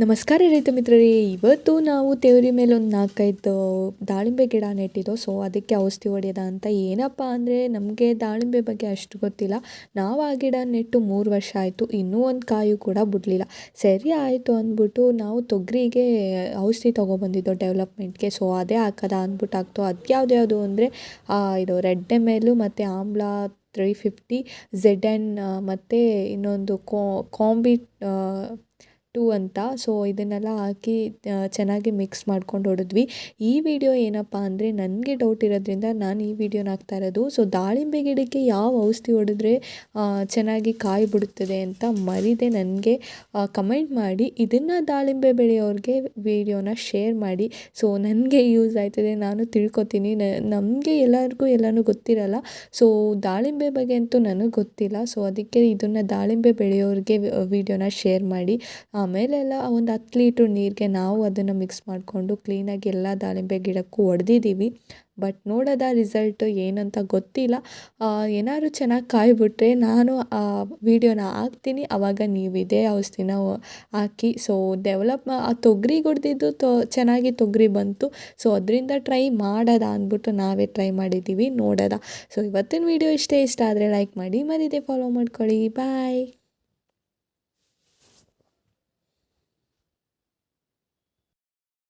ನಮಸ್ಕಾರ ರೈತ ಮಿತ್ರರೇ, ಇವತ್ತು ನಾವು ತೇವರಿ ಮೇಲೆ ಒಂದು ನಾಲ್ಕೈದು ದಾಳಿಂಬೆ ಗಿಡ ನೆಟ್ಟಿದ್ದೋ ಸೊ ಅದಕ್ಕೆ ಔಷಧಿ ಹೊಡೆಯೋದ ಅಂತ ಏನಪ್ಪ ಅಂದರೆ, ನಮಗೆ ದಾಳಿಂಬೆ ಬಗ್ಗೆ ಅಷ್ಟು ಗೊತ್ತಿಲ್ಲ. ನಾವು ಆ ಗಿಡ ನೆಟ್ಟು ಮೂರು ವರ್ಷ ಆಯಿತು. ಇನ್ನೂ ಒಂದು ಕಾಯು ಕೂಡ ಬಿಡಲಿಲ್ಲ. ಸರಿ ಆಯಿತು ಅಂದ್ಬಿಟ್ಟು ನಾವು ತೊಗರಿಗೆ ಔಷಧಿ ತೊಗೊಬಂದಿದ್ದೋ ಡೆವಲಪ್ಮೆಂಟ್ಗೆ. ಸೊ ಅದೇ ಹಾಕೋದ ಅಂದ್ಬಿಟ್ಟು ಹಾಕ್ತೋ ಅದು ಯಾವುದ್ಯಾವುದು ಅಂದರೆ ಇದು ರೆಡ್ ಮೇಲು ಮತ್ತು ಆಮ್ಲ ತ್ರೀ ಫಿಫ್ಟಿ, ಝೆಡ್ ಎನ್ ಮತ್ತು ಇನ್ನೊಂದು ಕಾಂಬಿ ಟೂ ಅಂತ. ಸೊ, ಇದನ್ನೆಲ್ಲ ಹಾಕಿ ಚೆನ್ನಾಗಿ ಮಿಕ್ಸ್ ಮಾಡ್ಕೊಂಡು ಹೊಡೆದ್ವಿ. ಈ ವಿಡಿಯೋ ಏನಪ್ಪ ಅಂದರೆ ನನಗೆ ಡೌಟ್ ಇರೋದ್ರಿಂದ ನಾನು ಈ ವಿಡಿಯೋನ ಹಾಕ್ತಾ ಇರೋದು. ಸೊ, ದಾಳಿಂಬೆ ಗಿಡಕ್ಕೆ ಯಾವ ಔಷಧಿ ಹೊಡೆದ್ರೆ ಚೆನ್ನಾಗಿ ಕಾಯಿ ಬಿಡುತ್ತದೆ ಅಂತ ಮರಿದೆ ನನಗೆ. ಕಮೆಂಟ್ ಮಾಡಿ. ಇದನ್ನು ದಾಳಿಂಬೆ ಬೆಳೆಯೋರಿಗೆ ವಿಡಿಯೋನ ಶೇರ್ ಮಾಡಿ. ಸೊ, ನನಗೆ ಯೂಸ್ ಆಯ್ತದೆ. ನಾನು ತಿಳ್ಕೊತೀನಿ. ನಮಗೆ ಎಲ್ಲರಿಗೂ ಎಲ್ಲನೂ ಗೊತ್ತಿರಲ್ಲ. ಸೊ, ದಾಳಿಂಬೆ ಬಗ್ಗೆ ಅಂತೂ ನನಗೆ ಗೊತ್ತಿಲ್ಲ. ಸೊ, ಅದಕ್ಕೆ ಇದನ್ನು ದಾಳಿಂಬೆ ಬೆಳೆಯೋರಿಗೆ ವಿಡಿಯೋನ ಶೇರ್ ಮಾಡಿ. ಆಮೇಲೆಲ್ಲ ಒಂದು ಹತ್ತು ಲೀಟ್ರ್ ನೀರಿಗೆ ನಾವು ಅದನ್ನು ಮಿಕ್ಸ್ ಮಾಡಿಕೊಂಡು ಕ್ಲೀನಾಗಿ ಎಲ್ಲ ದಾಳಿಂಬೆ ಗಿಡಕ್ಕೂ ಹೊಡೆದಿದ್ದೀವಿ ಬಟ್ ನೋಡೋದ ರಿಸಲ್ಟು ಏನಂತ ಗೊತ್ತಿಲ್ಲ. ಏನಾದ್ರು ಚೆನ್ನಾಗಿ ಕಾಯ್ಬಿಟ್ರೆ ನಾನು ಆ ವಿಡಿಯೋನ ಹಾಕ್ತೀನಿ. ಆವಾಗ ನೀವು ಇದೇ ಔಷಧಿನ ಹಾಕಿ. ಸೊ ಡೆವಲಪ್ ಆ ತೊಗರಿ ಹೊಡೆದಿದ್ದು ತೊ, ಚೆನ್ನಾಗಿ ತೊಗರಿ ಬಂತು. ಸೊ ಅದರಿಂದ ಟ್ರೈ ಮಾಡೋದ ಅಂದ್ಬಿಟ್ಟು ನಾವೇ ಟ್ರೈ ಮಾಡಿದ್ದೀವಿ ನೋಡೋದ. ಸೊ ಇವತ್ತಿನ ವಿಡಿಯೋ ಇಷ್ಟೇ. ಇಷ್ಟ ಆದರೆ ಲೈಕ್ ಮಾಡಿ. ಮರೀದೆ ಫಾಲೋ ಮಾಡ್ಕೊಳ್ಳಿ. ಬಾಯ್